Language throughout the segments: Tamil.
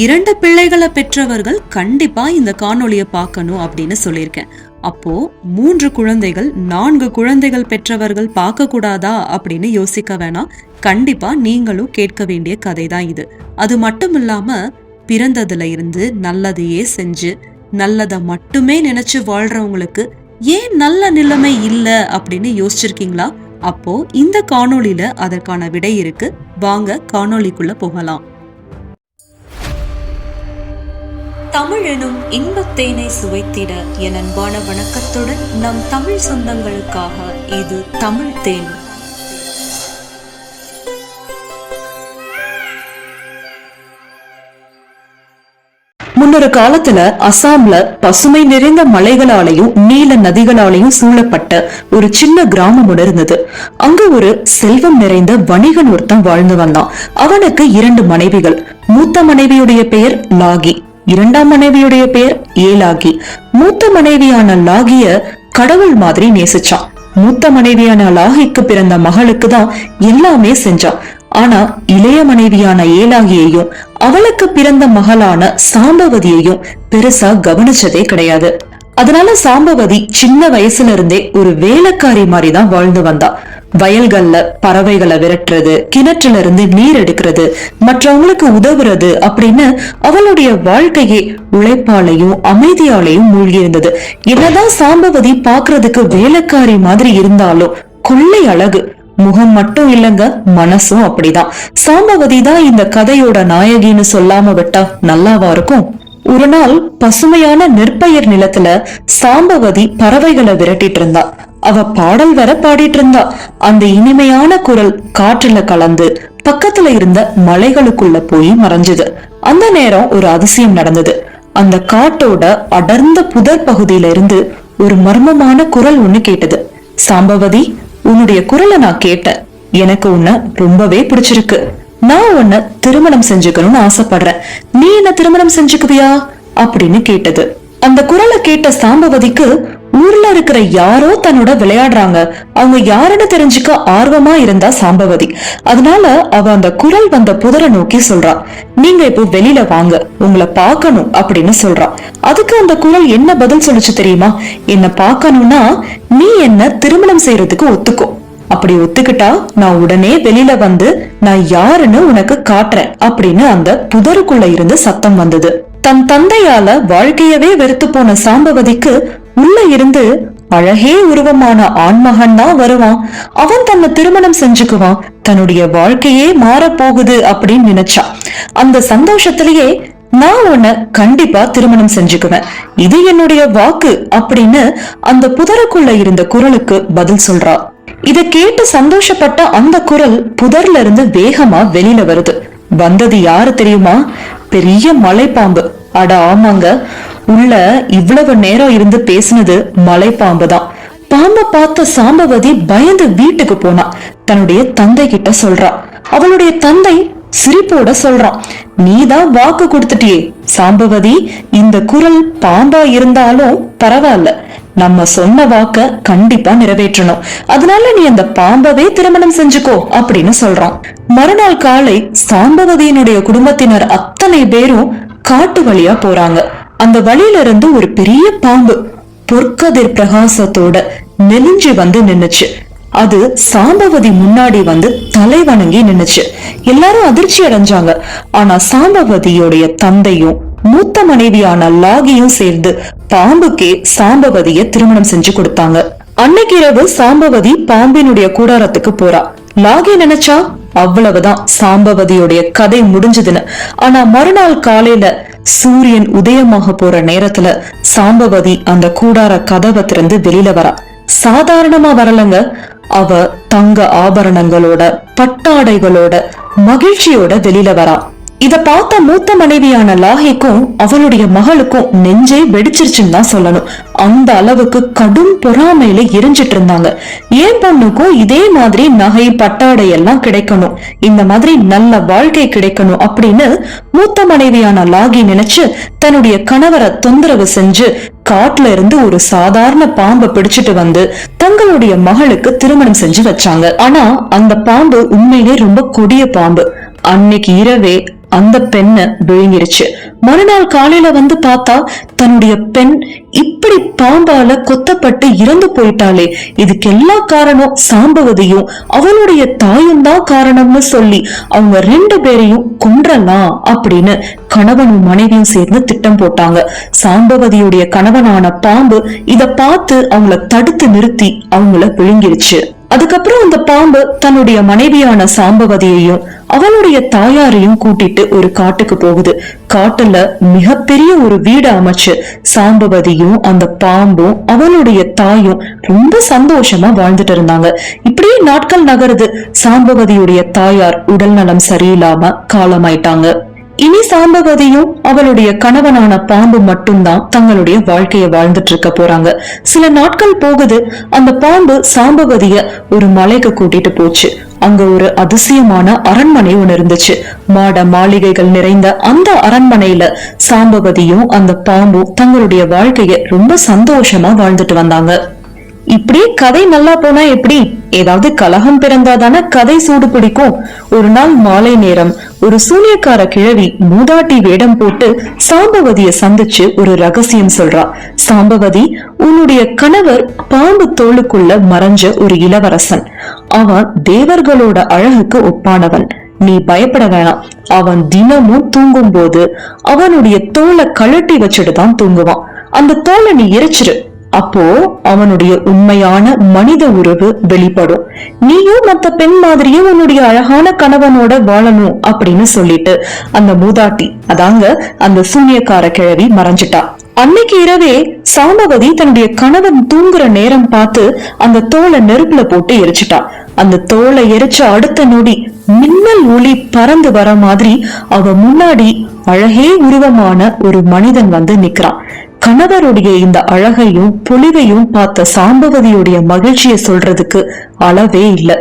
இரண்டு பிள்ளைகளை பெற்றவர்கள் கண்டிப்பா இந்த காணொளியை பார்க்கணும் அப்படின்னு சொல்லியிருக்கேன். அப்போ மூன்று குழந்தைகள் நான்கு குழந்தைகள் பெற்றவர்கள் பார்க்க கூடாதா அப்படின்னு யோசிக்க வேணாம். கண்டிப்பா நீங்களும் கேட்க வேண்டிய கதை தான் இது. அது மட்டும் இல்லாம பிறந்ததுல இருந்து நல்லதையே செஞ்சு நல்லதை மட்டுமே நினைச்சு வாழ்றவங்களுக்கு ஏன் நல்ல நிலைமை இல்ல அப்படின்னு யோசிச்சிருக்கீங்களா? அப்போ இந்த காணொளியில அதற்கான விடை இருக்கு. வாங்க காணொளிக்குள்ள போகலாம். தமிழெனும் இன்பத்தேனை சுவைத்திட என் அன்பான வணக்கத்துடன் நம் தமிழ் சொந்தங்களுக்காக இது தமிழ் தேன். முன்னொரு காலத்துல அசாம்ல பசுமை நிறைந்த மலைகளாலையும் நீல நதிகளாலையும் சூழப்பட்ட ஒரு சின்ன கிராமம் ஒன்று இருந்தது. அங்க ஒரு செல்வம் நிறைந்த வணிகன் ஒருத்தன் வாழ்ந்து வந்தான். அவனுக்கு இரண்டு மனைவிகள். மூத்த மனைவியுடைய பெயர் லாகி. இரண்டாம் மனைவியுடைய பெயர் ஏலாகி. மூத்த மனைவியான லாகிய கடவுள் மாதிரி நேசிச்சான் மூத்த மனைவியான லாகிக்கு பிறந்த மகளுக்கு தான் எல்லாமே செஞ்சான் ஆனா இளைய மனைவியான ஏலாகியையும் அவளுக்கு பிறந்த மகளான சாம்பவதியையும் பெருசா கவனிச்சதே கிடையாது. அதனால சாம்பவதி சின்ன வயசுல இருந்தே ஒரு வேலைக்காரி மாதிரி தான் வாழ்ந்து வந்தா. வயல்கள்ல பறவைகளை விரட்டுறது கிணற்றுல இருந்து நீர் எடுக்கிறது மற்றவங்களுக்கு உதவுறது அப்படின்னு அவளுடைய வாழ்க்கையே உழைப்பாலையும் அமைதியாலையும் மூழ்கி இருந்தது என்னதான் சாம்பவதி பாக்குறதுக்கு வேலைக்காரி மாதிரி இருந்தாலும் கொள்ளை அழகு. முகம் மட்டும் இல்லங்க மனசும் அப்படிதான். சாம்பவதி தான் இந்த கதையோட நாயகின்னு சொல்லாம விட்டா நல்லாவா இருக்கும்? ஒரு நாள் பசுமையான நெற்பயிர் நிலத்துல சாம்பவதி பறவைகளை விரட்டிட்டு இருந்தா. அவ பாடல் வர பாடிட்டு இருந்தா அந்த இனிமையான குரல் காற்றுல கலந்து பக்கத்துல இருந்த மலைகளுக்குள்ள போய் மறைஞ்சது. அந்த நேரம் ஒரு அதிசயம் நடந்தது. அந்த காட்டோட அடர்ந்த புதர் பகுதியில இருந்து ஒரு மர்மமான குரல் ஒண்ணு கேட்டது. சாம்பவதி உன்னுடைய குரலை நான் கேட்டேன். எனக்கு உன்ன ரொம்பவே பிடிச்சிருக்கு. நான் உன்ன திருமணம் செஞ்சுக்கணும்னு ஆசைப்படுறேன். நீ என்ன திருமணம் செஞ்சுக்குவியா? அப்படின்னு கேட்டது. அந்த குரலை கேட்ட சாம்பவதிக்கு ஊர்ல இருக்கிற யாரோ தன்னோட விளையாடுறாங்க. அவங்க யாருன்னு தெரிஞ்சுக்க ஆர்வமா இருந்தா சாம்பவதி. அதனால அவ அந்த குரல் வந்த புதரை நோக்கி சொல்றா நீங்க இப்போ வெளியில வாங்க உங்களை பார்க்கணும் அப்படின்னு சொல்றா. அதுக்கு அந்த குரல் என்ன பதில் சொல்லுச்சு தெரியுமா? என்ன பார்க்கணும்னா நீ என்ன திருமணம் செய்யறதுக்கு ஒத்துக்கும் அப்படி ஒத்துக்கிட்டா நான் உடனே வெளியில வந்து நான் யாருன்னு உனக்கு காட்டுறேன் அப்படின்னு அந்த புதருக்குள்ள இருந்து சத்தம் வந்தது. தன் தந்தையால வாழ்க்கையவே வெறுத்து போன சாம்பவதிக்கு உள்ள இருந்து அழகே உருவமான ஆண்மகன் தான் வருவான். அவன் தன்னை திருமணம் செஞ்சுக்குவான். தன்னுடைய வாழ்க்கையே மாறப்போகுது அப்படின்னு நினைச்சா. அந்த சந்தோஷத்திலேயே நான் உன்னை கண்டிப்பா திருமணம் செஞ்சுக்குவேன். இது என்னுடைய வாக்கு அப்படின்னு அந்த புதருக்குள்ள இருந்த குரலுக்கு பதில் சொல்றா. இத கேட்டு சந்தோஷப்பட்ட அந்த குரல் புதர்ல இருந்து வேகமா வெளியில வருது. வந்தது யாரு தெரியுமா? பெரிய மலைப்பாம்பு. அட ஆமாங்க. உள்ள இவ்வளவு நேரம் இருந்து பேசினது மலைப்பாம்பு தான் பாம்பை பார்த்த சாம்பவதி பயந்து வீட்டுக்கு போனா. தன்னுடைய தந்தை கிட்ட சொல்றா. அவளுடைய தந்தை சிரிப்போட சொல்றான் நீதான் வாக்கு கொடுத்துட்டியே. சாம்பவதி இந்த குரல் பாம்பா இருந்தாலும் பரவாயில்ல. நம்ம சொன்ன வாக்க கண்டிப்பா நிறைவேற்றணும். அதனால நீ அந்த பாம்பவே திருமணம் செஞ்சுக்கோ அப்படின்னு சொல்றான். மறுநாள் காலை சாம்பவதியினுடைய குடும்பத்தினர் அத்தனை பேரும் காட்டு வழியா போறாங்க. அந்த வழியில இருந்து ஒரு பெரிய பாம்பு பொற்கதிர் பிரகாசத்தோட நெலிஞ்சு வந்து நின்னுச்சு. அது சாம்பவதி முன்னாடி வந்து தலை வணங்கி நின்னுச்சு. எல்லாரும் அதிர்ச்சி அடைஞ்சாங்க. ஆனா சாம்பவதியோடைய தந்தையும் மூத்த மனைவியான லாகியும் சேர்ந்து பாம்புக்கே சாம்பவதிய திருமணம் செஞ்சு கொடுத்தாங்க. அன்னைக்கு இரவு சாம்பவதி பாம்பினுடைய கூடாரத்துக்கு போறா. லாகி நினைச்சா? அவ்வளவுதான் சாம்பவதியுடைய கதை முடிஞ்சதுன்னு. ஆனா மறுநாள் காலையில சூரியன் உதயமாக போற நேரத்துல சாம்பவதி அந்த கூடார கதவை திறந்து வெளியில வரா. சாதாரணமா வரலங்க. அவ தங்க ஆபரணங்களோட பட்டாடைகளோட மகிழ்ச்சியோட வெளியில வரா. இத பார்த்த மூத்த மனைவியான லாஹிக்கும் அவளுடைய மகளுக்கும் நெஞ்சே வெடிச்சிருச்சுன்னு தான் சொல்லணும். அந்த அளவுக்கு கடும் பொறாமையில எரிஞ்சிட்டு இருந்தாங்க. ஏன் பொண்ணுக்கும் இதே மாதிரி நகை பட்டாடை எல்லாம் கிடைக்கணும். இந்த மாதிரி நல்ல வாழ்க்கை கிடைக்கணும் அப்படின்னு மூத்த மனைவியான லாகி நினைச்சு தன்னுடைய கணவரை தொந்தரவு செஞ்சு காட்டுல இருந்து ஒரு சாதாரண பாம்பை பிடிச்சிட்டு வந்து தங்களுடைய மகளுக்கு திருமணம் செஞ்சு வச்சாங்க. ஆனா அந்த பாம்பு உண்மையிலே ரொம்ப கொடிய பாம்பு. அன்னைக்கு இரவே அந்த பெண்ண விழுங்கிருச்சு. மறுநாள் காலையில வந்து பார்த்தா தன்னுடைய பெண் இப்படி பாம்பால கொத்தப்பட்டு இறந்து போயிட்டாளே. இதுக்கு எல்லா காரணம் சாம்பவதியும் அவளுடைய தாயும் தான் காரணம்னு சொல்லி அவங்க ரெண்டு பேரையும் கொன்றலாம் அப்படின்னு கணவனும் மனைவியும் சேர்ந்து திட்டம் போட்டாங்க. சாம்பவதியுடைய கணவனான பாம்பு இத பார்த்து அவங்கள தடுத்து நிறுத்தி அவங்கள விழுங்கிருச்சு. அதுக்கப்புறம் அந்த பாம்பு தன்னுடைய மனைவியான சாம்பவதியையும் அவளுடைய தாயாரையும் கூட்டிட்டு ஒரு காட்டுக்கு போகுது. காட்டுல மிகப்பெரிய ஒரு வீடு அமைச்சு சாம்பவதியும் அந்த பாம்பும் அவளுடைய தாயும் ரொம்ப சந்தோஷமா வாழ்ந்துட்டு இருந்தாங்க. இப்படியே நாட்கள் நகருது. சாம்பவதியுடைய தாயார் உடல் நலம் சரியில்லாம காலமாயிட்டாங்க. இனி சாம்பவதியும் அவளுடைய கணவனான பாம்பு மட்டும்தான் தங்களுடைய வாழ்க்கையை வாழ்ந்துட்டு இருக்க போறாங்க. சில நாட்கள் போகுது அந்த பாம்பு சாம்பவதிய ஒரு மலைக்கு கூட்டிட்டு போச்சு. அங்க ஒரு அதிசயமான அரண்மனை ஒன்று இருந்துச்சு. மாட மாளிகைகள் நிறைந்த அந்த அரண்மனையில சாம்பவதியும் அந்த பாம்பும் தங்களுடைய வாழ்க்கைய ரொம்ப சந்தோஷமா வாழ்ந்துட்டு வந்தாங்க. இப்படி கதை நல்லா போனா எப்படி? ஏதாவது கலகம் பிறந்தாதான கதை சூடு பிடிக்கும். ஒரு நாள் மாலை நேரம் ஒரு சூனியக்கார கிழவி மூதாட்டி வேடம் போட்டு சாம்பவதிய சந்திச்சு ஒரு ரகசியம் சொல்றா. சாம்பவதி உன்னுடைய கணவர் பாம்பு தோளுக்குள்ள மறைஞ்ச ஒரு இளவரசன். அவன் தேவர்களோட அழகுக்கு ஒப்பானவன். நீ பயப்பட வேணாம். அவன் தினமும் தூங்கும் போது அவனுடைய தோலை கழட்டி வச்சுட்டு தான் தூங்குவான். அந்த தோலை நீ எரிச்சிரு. அப்போ அவனுடைய உண்மையான மனித உறவு வெளிப்படும். நீயும் மத்த பெண் மாதிரியே உன்னுடைய அழகான கணவனோட வாழணும் அப்படின்னு சொல்லிட்டு அந்த மூதாட்டி அதாங்க அந்த சூனியக்கார கிழவி மறைஞ்சிட்டா. அன்னைக்கு இரவே சாமவதி தன்னுடைய கணவன் தூங்குற நேரம் பார்த்து அந்த தோலை நெருப்புல போட்டு எரிச்சிட்டா. அந்த தோலை எரிச்ச அடுத்த நொடி மின்னல் ஒளி பறந்து வர மாதிரி அவ முன்னாடி அழகே உருவமான ஒரு மனிதன் வந்து நிக்கிறான். கணவருடைய இந்த அழகையும் பொலிவையும் பார்த்த சாம்பவதியுடைய மகிழ்ச்சியை சொல்றதுக்கு அளவே இல்லை.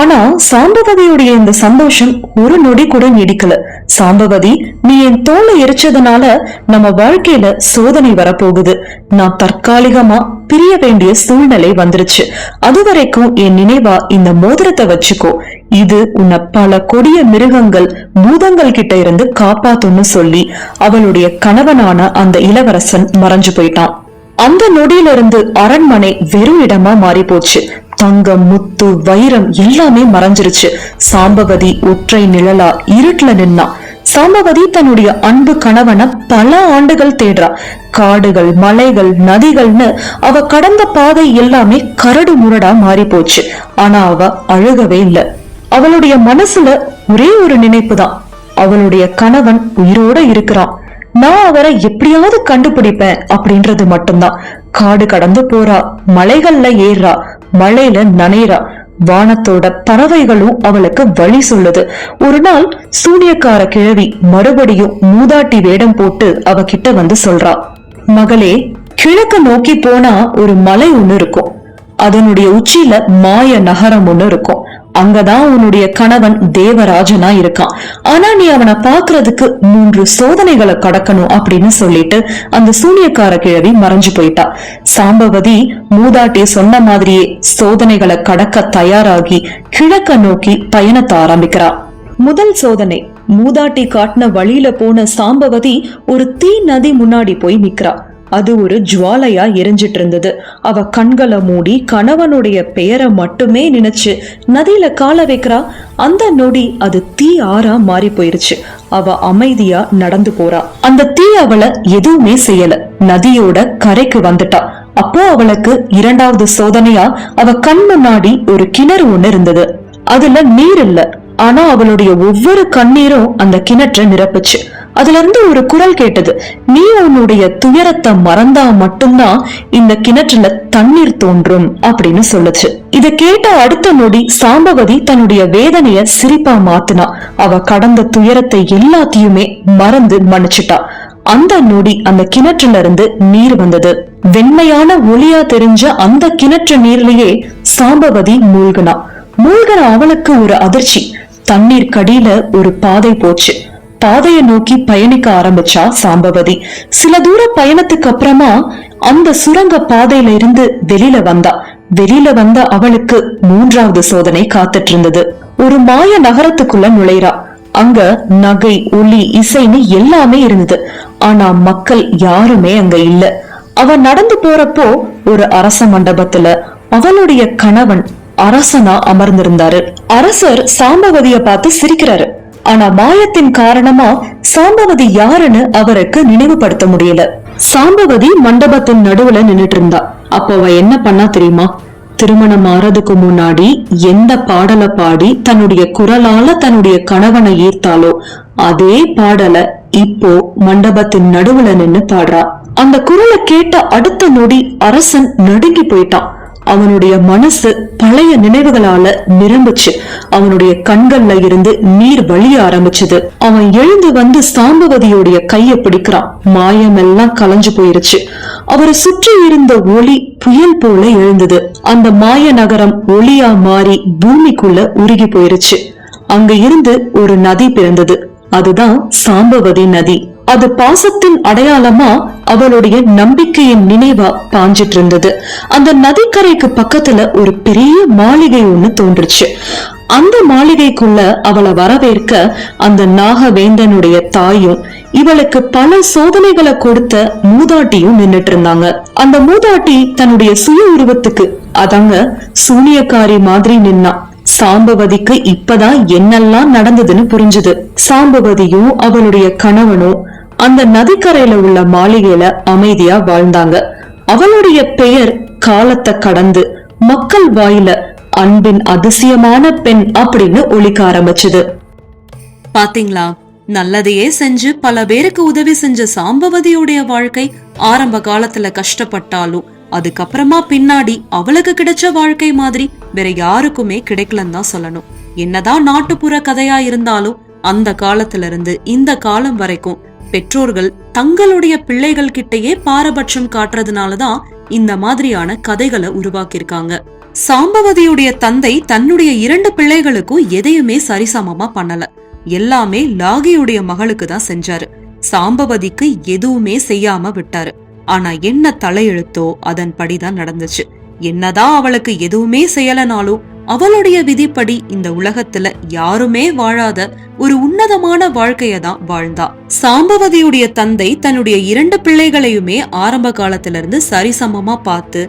ஆனா சாம்பவதியுடைய இந்த சந்தோஷம் ஒரு நொடி கூட நீடிக்கல. சாம்பவதி நீ என் தோலை எரிச்சதுனால நம்ம வாழ்க்கையில சோதனை வரப்போகுது. நான் தற்காலிகமா பிரிய வேண்டிய சூழ்நிலை வந்துருச்சு. அது வரைக்கும் என் நினைவா இந்த மோதிரத்தை வச்சுக்கோ. இது உன்னை பல கொடிய மிருகங்கள் பூதங்கள் கிட்ட இருந்து காப்பாத்தும்னு சொல்லி அவளுடைய கணவனான அந்த இளவரசன் மறைஞ்சு போயிட்டான். அந்த நொடியிலிருந்து அரண்மனை வெறும் இடமா மாறி போச்சு தங்கம் முத்து வைரம் எல்லாமே மறைஞ்சிருச்சு. சாம்பவதி ஒற்றை நிழலா இருட்டுல நின்னா. சாம்பவதி தன்னுடைய அன்பு கணவனை பல ஆண்டுகள் தேடுறா. காடுகள் மலைகள் நதிகள்னு அவ கடந்த பாதை எல்லாமே கரடு முரடா மாறி போச்சு. ஆனா அவ அழுகவே இல்லை. அவளுடைய மனசுல ஒரே ஒரு நினைப்பு தான் அவளுடைய கணவன் உயிரோட இருக்கிறான். நான் அவரை எப்படியாவது கண்டுபிடிப்பேன் அப்படின்றது மட்டும்தான். காடு கடந்து போறா மலைகள்ல ஏறா மழையில நனைறா வானத்தோட பறவைகளும் அவளுக்கு வழி சொல்லுது. ஒரு நாள் சூனியக்கார கிழவி மறுபடியும் மூதாட்டி வேடம் போட்டு அவ கிட்ட வந்து சொல்றா. மகளே கிழக்கு நோக்கி போனா ஒரு மலை ஒண்ணு இருக்கும். அதனுடைய உச்சியில மாய நகரம் ஒண்ணு இருக்கும். அங்கதான் உன்னுடைய கணவன் தேவராஜனா இருக்கான். ஆனா நீ அவனை பாக்குறதுக்கு மூன்று சோதனைகளை கடக்கணும் அப்படின்னு சொல்லிட்டு அந்த சூனியக்கார கிழவி மறைஞ்சு போயிட்டா. சாம்பவதி மூதாட்டி சொன்ன மாதிரியே சோதனைகளை கடக்க தயாராகி கிழக்க நோக்கி பயணத்தை ஆரம்பிக்கிறா. முதல் சோதனை மூதாட்டி காட்டின வழியில போன சாம்பவதி ஒரு தீ நதி முன்னாடி போய் நிக்கிறா. அது ஒரு ஜுவாலையா எரிஞ்சிட்டு இருந்தது அவ கண்களை மூடி கணவனுடைய பெயரை மட்டுமே நினைச்சு நதியில கால வைக்கிறா? அந்த நொடி அது தீ ஆறா மாறி போயிருச்சு. அவ அமைதியா நடந்து போறா. அந்த தீ அவளை எதுவுமே செய்யல. நதியோட கரைக்கு வந்துட்டா. அப்போ அவளுக்கு இரண்டாவது சோதனையா அவ கண் முன்னாடி ஒரு கிணறு ஒண்ணு இருந்தது. அதுல நீர் இல்ல. ஆனா அவளுடைய ஒவ்வொரு கண்ணீரும் அந்த கிணற்ற நிரப்புச்சு. அதுல இருந்து ஒரு குரல் கேட்டது. நீ உன்னுடைய துயரத்தை மறந்தா மட்டும்தான் இந்த கிணற்றுல தண்ணீர் தோன்றும் அப்படின்னு சொல்லுச்சு. இத கேட்ட அடுத்த நொடி சாம்பவதி தன்னுடைய வேதனைய சிரிப்பா மாத்தினா. அவ கடந்த துயரத்தை எல்லாத்தையுமே மறந்து மன்னிச்சிட்டா. அந்த நொடி அந்த கிணற்றுல இருந்து நீர் வந்தது. வெண்மையான ஒளியா தெரிஞ்ச அந்த கிணற்று நீர்லயே சாம்பவதி மூழ்கினா. மூழ்கிற அவளுக்கு ஒரு அதிர்ச்சி. தண்ணீர் கடியில ஒரு பாதை போச்சு. பாதையை நோக்கி பயணிக்க ஆரம்பிச்சா சாம்பவதி. சில தூர பயணத்துக்கு அப்புறமா அந்த சுரங்க பாதையில இருந்து வெளியில வந்தா. வெளியில வந்த அவளுக்கு மூன்றாவது சோதனை காத்துட்டு இருந்தது ஒரு மாய நகரத்துக்குள்ள நுழைறா. அங்க நகை ஒளி இசைன்னு எல்லாமே இருந்தது. ஆனா மக்கள் யாருமே அங்க இல்ல. அவ நடந்து போறப்போ ஒரு அரச மண்டபத்துல அவளுடைய கணவன் அரசனா அமர்ந்திருந்தாரு. அரசர் சாம்பவதிய பார்த்து சிரிக்கிறாரு. ஆனா மாயத்தின் காரணமா சாம்பவதி யாருன்னு அவருக்கு நினைவுபடுத்த முடியல. சாம்பவதி மண்டபத்தின் நடுவுல நின்னுட்டு இருந்தா அப்ப அவ என்ன பண்ணா தெரியுமா? திருமணம் ஆறதுக்கு முன்னாடி எந்த பாடலை பாடி தன்னுடைய குரலால தன்னுடைய கணவனை ஈர்த்தாலோ அதே பாடலை இப்போ மண்டபத்தின் நடுவுல நின்னு பாடுறா. அந்த குரலை கேட்ட அடுத்த நொடி அரசன் நடுங்கி போயிட்டான். அவனுடைய மனசு பழைய நினைவுகளால நிரம்புச்சு. அவனுடைய கண்கள்ல இருந்து நீர் வழிய ஆரம்பிச்சது. அவன் எழுந்து வந்து சாம்பவதியோடைய கைய பிடிக்கிறான். மாயமெல்லாம் கலைஞ்சு போயிருச்சு. அவரை சுற்றி இருந்த ஒளி புயல் போல எழுந்தது. அந்த மாய நகரம் ஒளியா மாறி பூமிக்குள்ள உருகி போயிருச்சு. அங்க இருந்து ஒரு நதி பிறந்தது. அதுதான் சாம்பவதி நதி. அது பாசத்தின் அடையாளமா அவளுடைய நம்பிக்கையின் நினைவா பாஞ்சிட்டு இருந்தது அந்த நதிக்கரைக்கு பக்கத்துல ஒரு பெரிய மாளிகை ஒண்ணு தோன்றுச்சு. அந்த மாளிகைக்குள்ள அவளை வரவேற்க அந்த நாகவேந்தனுடைய தாயும் இவளுக்கு பல சோதனைகளை கொடுத்த மூதாட்டியும் நின்னுட்டு இருந்தாங்க அந்த மூதாட்டி தன்னுடைய சுய உருவத்துக்கு அதாங்க சூனியக்காரி மாதிரி நின்னா. சாம்பவதிக்கு இப்பதான் என்னெல்லாம் நடந்ததுன்னு புரிஞ்சுது. சாம்பவதியும் அவளுடைய கணவனும் அந்த நதிக்கரையில உள்ள மாளிகையில அமைதியா வாழ்ந்தாங்க. அவளுடைய பெயர் காலத்தை கடந்து மக்கள் வாயில அன்பின் அதிசயமான பெண் அப்படின்னு ஒழிக்க ஆரம்பிச்சது. பாத்தீங்களா? நல்லதையே செஞ்சு பல பேருக்கு உதவி செஞ்ச சாம்பவதியுடைய வாழ்க்கை ஆரம்ப காலத்துல கஷ்டப்பட்டாலும் அதுக்கப்புறமா பின்னாடி அவளுக்கு கிடைச்ச வாழ்க்கை மாதிரி வேற யாருக்குமே கிடைக்கலன்னு தான் சொல்லணும். என்னதான் நாட்டுப்புற கதையா இருந்தாலும் அந்த காலத்துல இருந்து இந்த காலம் வரைக்கும் பெற்றோர்கள் தங்களுடைய பிள்ளைகள் கிட்டயே பாரபட்சம் காட்டுறதுனாலதான் இந்த மாதிரியான கதைகளை உருவாக்கியிருக்காங்க. சாம்பவதியுடைய தந்தை தன்னுடைய இரண்டு பிள்ளைகளுக்கும் எதையுமே சரிசமமா பண்ணல. எல்லாமே லாகியுடைய மகளுக்கு தான் செஞ்சாரு. சாம்பவதிக்கு எதுவுமே செய்யாம விட்டாரு. ஆனா என்ன தலையெழுத்தோ அதன்படிதான் நடந்துச்சு. என்னதான் அவளுக்கு எதுவுமே செய்யலனாலும் அவளுடைய விதிப்படி இந்த உலகத்துல யாருமே வாழாத ஒரு உன்னதமான வாழ்க்கைய தான் வாழ்ந்தா. சாம்பவதியுடைய தந்தை தன்னுடைய இரண்டு பிள்ளைகளையுமே ஆரம்ப காலத்துல இருந்து சரிசமமா பார்த்து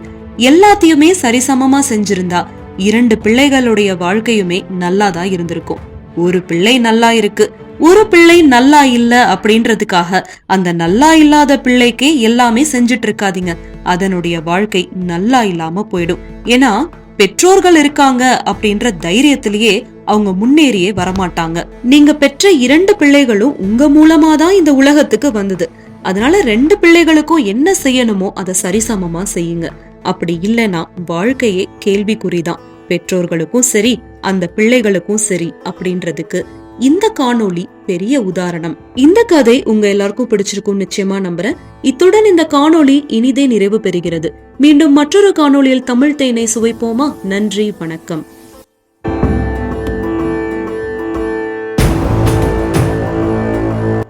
எல்லாத்தையுமே சரிசமமா செஞ்சிருந்தா இரண்டு பிள்ளைகளுடைய வாழ்க்கையுமே நல்லாதான் இருந்திருக்கும். ஒரு பிள்ளை நல்லா இருக்கு ஒரு பிள்ளை நல்லா இல்ல அப்படின்றதுக்காக அந்த நல்லா இல்லாத பிள்ளைக்கே எல்லாமே செஞ்சுட்டு இருக்காதீங்க. அதனுடைய வாழ்க்கை நல்லா இல்லாம போயிடும். ஏன்னா பெற்றோர்கள் இருக்காங்க அப்படின்ற தைரியத்திலேயே அவங்க முன்னேறியே வரமாட்டாங்க. நீங்க பெற்ற இரண்டு பிள்ளைகளும் உங்க மூலமா தான் இந்த உலகத்துக்கு வந்தது. அதனால ரெண்டு பிள்ளைகளுக்கும் என்ன செய்யணுமோ அதை சரிசமமா செய்யுங்க. அப்படி இல்லைன்னா வாழ்க்கையே கேள்விக்குறிதான். பெற்றோர்களுக்கும் சரி அந்த பிள்ளைகளுக்கும் சரி அப்படின்றதுக்கு இந்த காணொளி பெரிய உதாரணம். இந்த கதை உங்க எல்லாருக்கும் பிடிச்சிருக்கும் நிச்சயமா நம்புறேன். இத்துடன் இந்த காணொளி இனிதே நிறைவு பெறுகிறது. மீண்டும் மற்றொரு காணொளியில் தமிழ் தேனை சுவைப்போமா? நன்றி வணக்கம்.